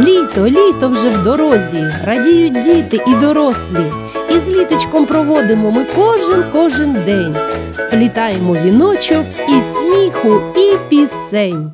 Літо, літо вже в дорозі, радіють діти і дорослі. І з літочком проводимо ми кожен кожен день. Сплітаємо віночок і сміху і пісень.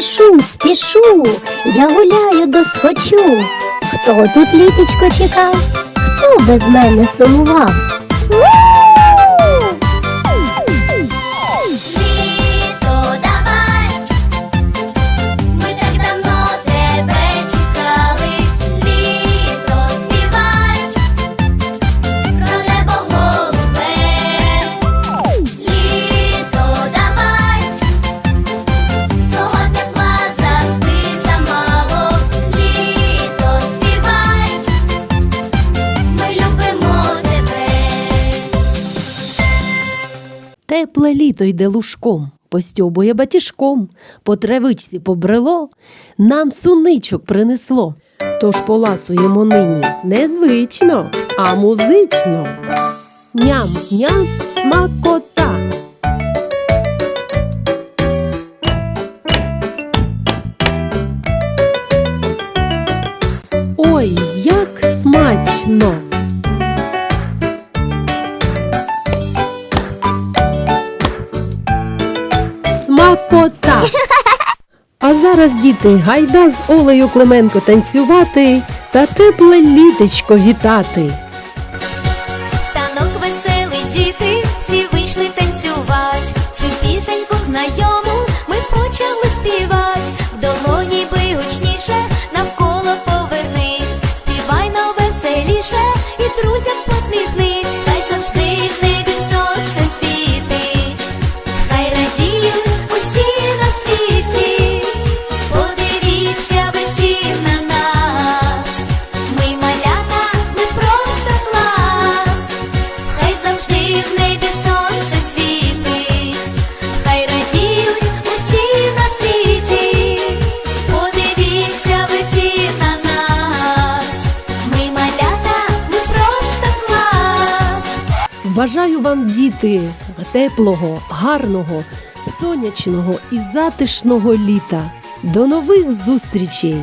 Спішу, спішу, я гуляю досхочу. Хто тут літочко чекав? Хто без мене сумував? Тепле літо йде лужком, постьобує батіжком, по травичці побрело, нам суничок принесло. Тож поласуємо нині не звично, а музично. Ням-ням смакота. Ой, як смачно! А зараз, діти, гайда з Олею Клименко танцювати та тепле літечко вітати. Танок веселий діти, всі вийшли танцювати. Цю пісеньку знайому ми почали Бажаю вам, діти, теплого, гарного, сонячного і затишного літа. До нових зустрічей!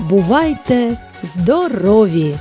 Бувайте здорові!